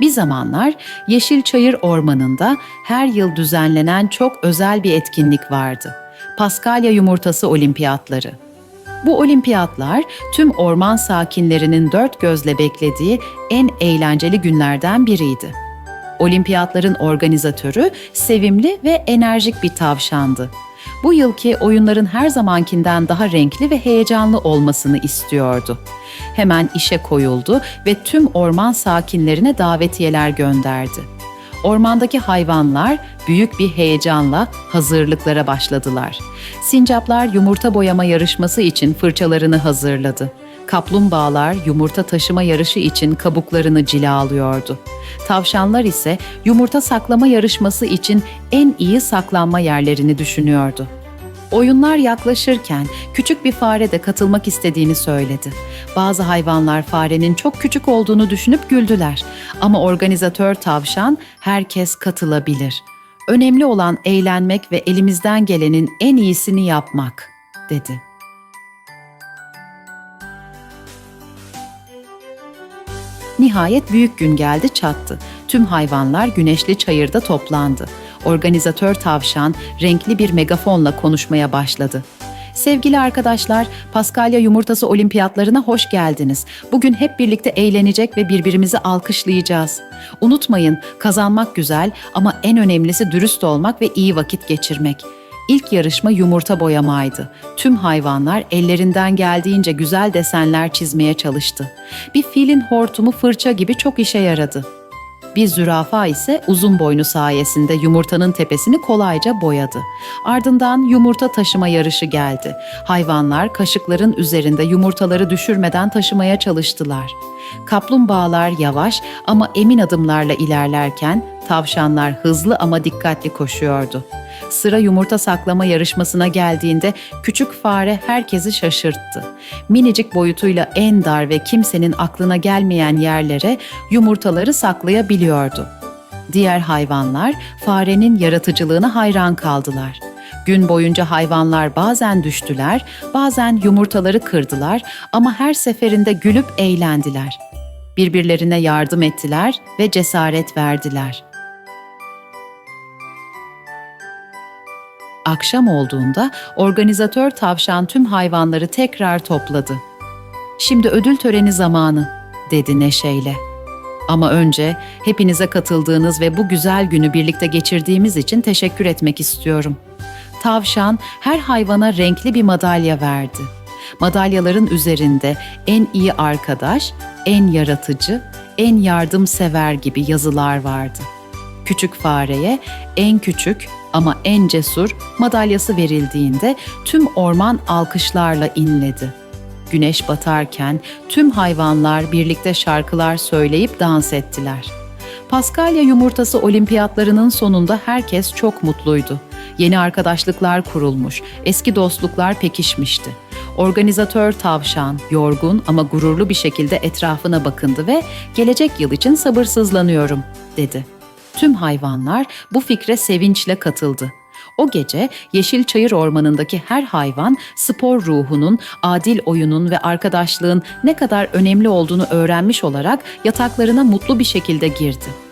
Bir zamanlar Yeşilçayır Ormanı'nda her yıl düzenlenen çok özel bir etkinlik vardı. Paskalya Yumurtası Olimpiyatları. Bu olimpiyatlar tüm orman sakinlerinin dört gözle beklediği en eğlenceli günlerden biriydi. Olimpiyatların organizatörü sevimli ve enerjik bir tavşandı. Bu yılki oyunların her zamankinden daha renkli ve heyecanlı olmasını istiyordu. Hemen işe koyuldu ve tüm orman sakinlerine davetiyeler gönderdi. Ormandaki hayvanlar büyük bir heyecanla hazırlıklara başladılar. Sincaplar yumurta boyama yarışması için fırçalarını hazırladı. Kaplumbağalar yumurta taşıma yarışı için kabuklarını cilalıyordu. Tavşanlar ise yumurta saklama yarışması için en iyi saklanma yerlerini düşünüyordu. Oyunlar yaklaşırken küçük bir fare de katılmak istediğini söyledi. Bazı hayvanlar farenin çok küçük olduğunu düşünüp güldüler. Ama organizatör tavşan herkes katılabilir. Önemli olan eğlenmek ve elimizden gelenin en iyisini yapmak, dedi. Nihayet büyük gün geldi çattı. Tüm hayvanlar güneşli çayırda toplandı. Organizatör tavşan renkli bir megafonla konuşmaya başladı. Sevgili arkadaşlar, Paskalya Yumurtası Olimpiyatlarına hoş geldiniz. Bugün hep birlikte eğlenecek ve birbirimizi alkışlayacağız. Unutmayın, kazanmak güzel ama en önemlisi dürüst olmak ve iyi vakit geçirmek. İlk yarışma yumurta boyamaydı. Tüm hayvanlar ellerinden geldiğince güzel desenler çizmeye çalıştı. Bir filin hortumu fırça gibi çok işe yaradı. Bir zürafa ise uzun boynu sayesinde yumurtanın tepesini kolayca boyadı. Ardından yumurta taşıma yarışı geldi. Hayvanlar kaşıkların üzerinde yumurtaları düşürmeden taşımaya çalıştılar. Kaplumbağalar yavaş ama emin adımlarla ilerlerken tavşanlar hızlı ama dikkatli koşuyordu. Sıra yumurta saklama yarışmasına geldiğinde küçük fare herkesi şaşırttı. Minicik boyutuyla en dar ve kimsenin aklına gelmeyen yerlere yumurtaları saklayabiliyordu. Diğer hayvanlar farenin yaratıcılığına hayran kaldılar. Gün boyunca hayvanlar bazen düştüler, bazen yumurtaları kırdılar ama her seferinde gülüp eğlendiler. Birbirlerine yardım ettiler ve cesaret verdiler. Akşam olduğunda organizatör tavşan tüm hayvanları tekrar topladı. Şimdi ödül töreni zamanı, dedi neşeyle. Ama önce hepinize katıldığınız ve bu güzel günü birlikte geçirdiğimiz için teşekkür etmek istiyorum. Tavşan her hayvana renkli bir madalya verdi. Madalyaların üzerinde en iyi arkadaş, en yaratıcı, en yardımsever gibi yazılar vardı. Küçük fareye en küçük ama en cesur madalyası verildiğinde tüm orman alkışlarla inledi. Güneş batarken tüm hayvanlar birlikte şarkılar söyleyip dans ettiler. Paskalya yumurtası olimpiyatlarının sonunda herkes çok mutluydu. Yeni arkadaşlıklar kurulmuş, eski dostluklar pekişmişti. Organizatör tavşan, yorgun ama gururlu bir şekilde etrafına bakındı ve gelecek yıl için sabırsızlanıyorum, dedi. Tüm hayvanlar bu fikre sevinçle katıldı. O gece Yeşilçayır Ormanı'ndaki her hayvan spor ruhunun, adil oyunun ve arkadaşlığın ne kadar önemli olduğunu öğrenmiş olarak yataklarına mutlu bir şekilde girdi.